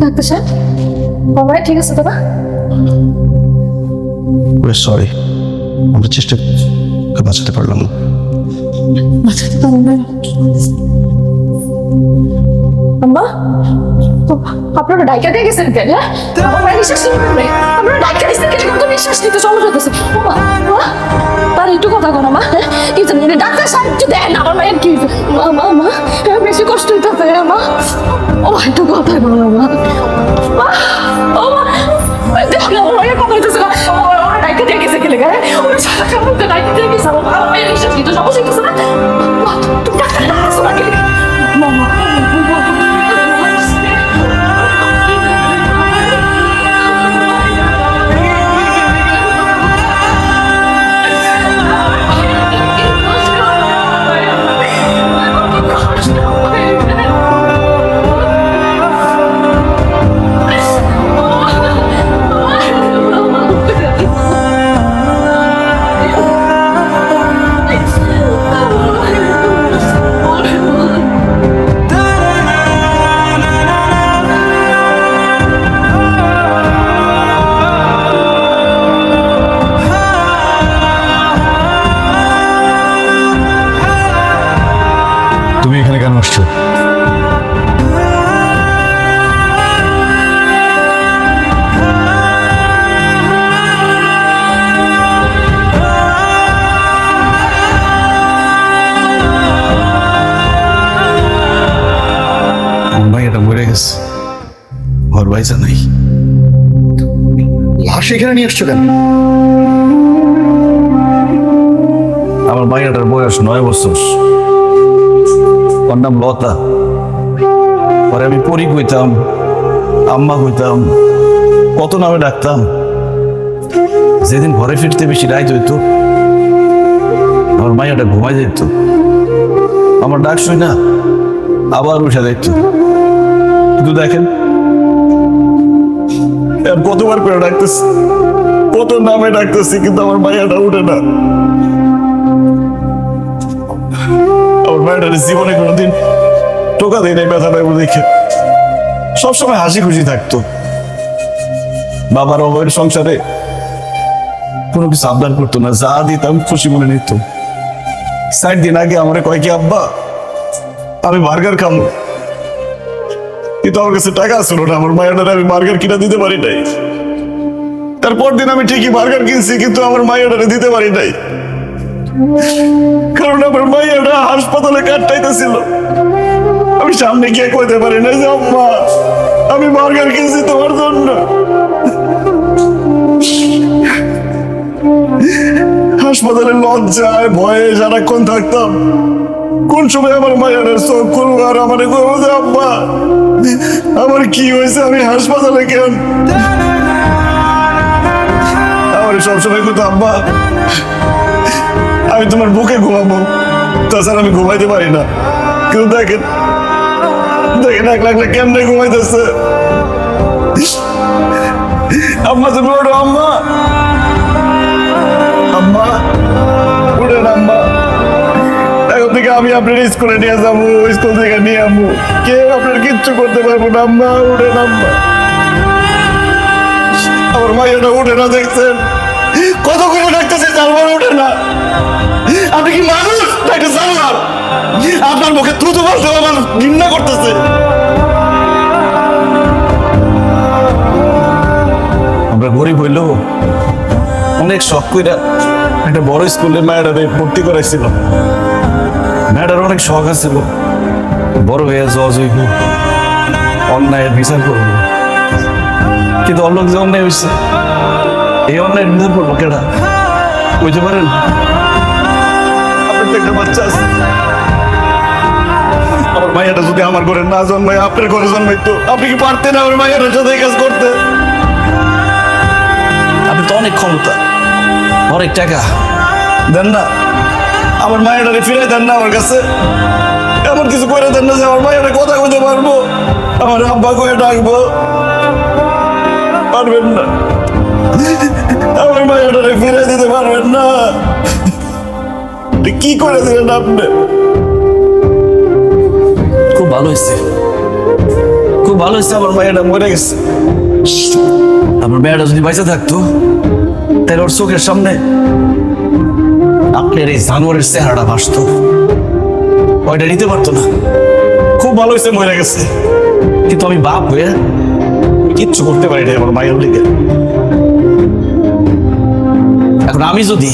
Doctor সাহেব? বাবা ঠিক আছে দাদা। সরি আমরা চেষ্টা বাঁচাতে পারলাম না। বাঁচাতে পারলাম না। আম্মা আপনারা ডাইকা দিয়ে গেছেন কেন হ্যাঁ? আমার নিঃশ্বাস নিতে পারবে না। আপনারা ডাইকা দিচ্ছেন কেন কিন্তু নিঃশ্বাস নিতে সমস্যা হতেছে তার একটু কথা কো না মা হ্যাঁ? কি জানি ডাক্তার আমার কি? মা মা মা হ্যাঁ, বেশি কষ্ট হ্যাঁ, মা ও একটু কথা কো না মা ও মা দেখো না আমার মায়ের কথা হইতেছে না কেন হ্যাঁ? ওরা সারা কামড় ডাইকা দিয়ে গেছে আমার হইতেছে না তুমি ডাক্তার না কেন মা কেন আসছো আমার ভাই মরে গেছে ওর বাইসা নাই লাশ এখানে নিয়ে আসছো কেন আমার মাইয়াটার বয়স নয় বছর ওর নাম লতা, পরে আমি পরি কইতাম আম্মা কইতাম কত নামে ডাকতাম। যেদিন ঘরে ফিরতে বেশি রাইত হইতো, আমার মাইয়াটা ঘুমাই যেত। আমার ডাক শুই না, আবার উঠে দেখত কিন্তু দেখেন কতবার করে ডাকতেছি কত নামে ডাকতেছি, কিন্তু আমার মাইয়াটা উঠে না। মায়ের জীবনে কোনোদিন টোকা দেয় নাই, ব্যথা পাইব দেখে। সবসময় হাসি খুশি থাকতো। বাবার অবয়ের সংসারে কোনো কিছু আবদার করতো না, যা দিতাম খুশি মনে নিত। ষাট দিন আগে আমার কয় আব্বা, আমি বার্গার খাব কিন্তু আমার কাছে টাকা ছিল না, আমার মায়ের আমি বার্গার কিনা দিতে পারি নাই। তারপর দিন আমি ঠিকই বার্গার কিনছি, কিন্তু আমার মায়ের দিতে পারি নাই। কারণ আমার মাইয়াটা হাসপাতালে কাটাইতেছিল। আমি সামনে গিয়ে কইতে পারি না যে, আম্মা, আমি বার্গার কিনছি তোমার জন্য। হাসপাতালে লজ্জায়, ভয়ে সারাক্ষণ থাকতাম। কোন সময় আমার মায়ের চোখ করব আর আমার আম্মা, আমার কি হয়েছে? আমি হাসপাতালে কেন? আমার সবসময় কিন্তু আম্মা আমি তোমার বুকে ঘুমাবো। তাছাড়া আমি ঘুমাইতে পারি না। কিন্তু দেখেন দেখেন এক লাখ কেমনে ঘুমাইতেছে। আম্মা, তুমি ওঠো, আম্মা। আম্মা, উঠেন, আম্মা। এখন থেকে আমি আপনার স্কুলে নিয়ে যাব, স্কুল থেকে নিয়ে আমবো কেউ আপনার কিচ্ছু করতে পারব না, আম্মা, উঠেন, আম্মা। আমার মাইয়াটা উঠে না, দেখছেন? কত করে ডাকতেছে তারপর উঠে না। আপনি কি মানুষ? নাকি জানোয়ার? আপনার মুখে থুতু বলতে আমার ঘৃণা করতেছে। আমরা গরিব হইলেও অনেক শখ কইরা একটা বড় স্কুলে ম্যাডারে ভর্তি করাইছিল। ম্যাডার অনেক শখ আছিল বড় হয়ে জজ হইব অন্যায়ের বিচার করব। কিন্তু অন্য যে অন্যায় হয়েছে এই অন্যায়ের বিচার করব কেডা? বুঝতে পারেন? একটা বাচ্চা আছে আমার মাইয়াটা যদি আমার ঘরে না জন্মায় আপনার ঘরে জন্মাইতো আপনি কি পারতেন আমার মাইয়াটার সাথে কাজ করতে? আপনি তো অনেক ক্ষমতা অনেক টাকা। দেন না। আমার মায়েরারে ফিরে দেন না আমার কাছে। এমন কিছু করে দেন না যে আমার মায়ের কথা কইতে পারব। আমার আব্বা করে ডাকবো। পারবেন না। কি করে দিলেন আপনি? খুব ভালো হয়েছে। খুব ভালো হয়েছে আমার মায়েরা মরে গেছে। আমার মেয়েটা যদি বাইসে থাকতো, তাহলে ওর চোখের সামনে আপনার এই জানোয়ারের চেহারাটা ভাসতো। ওইটা নিতে পারতো না। খুব ভালো হয়েছে, মরে গেছে। কিন্তু আমি বাপ হয়ে কিচ্ছু করতে পারি না আমার মায়ের লিগে। এখন আমি যদি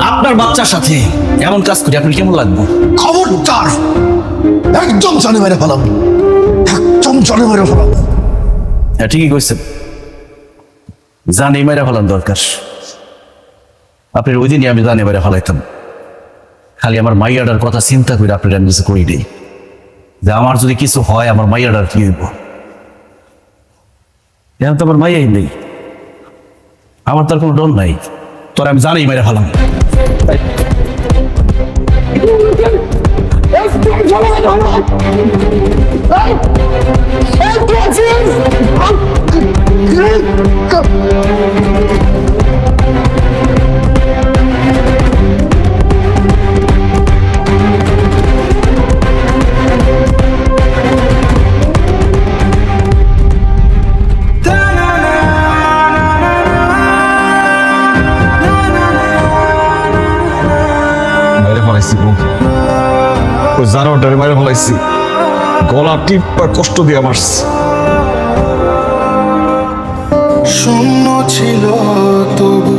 আপনার বাচ্চার সাথে এমন কাজ করি আপনার কেমন লাগবে? খবরদার! একদম জানে মেরে ফেলাম। একদম জানে মেরে ফেলাম। হ্যাঁ ঠিকই কইছেন। জানি মেরে ফেলার দরকার। আপনার ওই দিনই আমি জানে মেরে ফেলাইতাম। খালি আমার মাইয়াডার কথা চিন্তা করে আপনার আমি কিছু করি নেই। যে আমার যদি কিছু হয় আমার মাইয়াডার কি হইব? এখন তো আমার মাইয়াই নেই। আমার তার কোনো ডর নাই। তোর আমি জানি মেরে ফেলাম। ফেলাইছি গো ওই জানোয়ারটারে মেরে ফেলাইছি। গলা টিপা কষ্ট দিয়ে মারছি। শূন্য ছিল তবু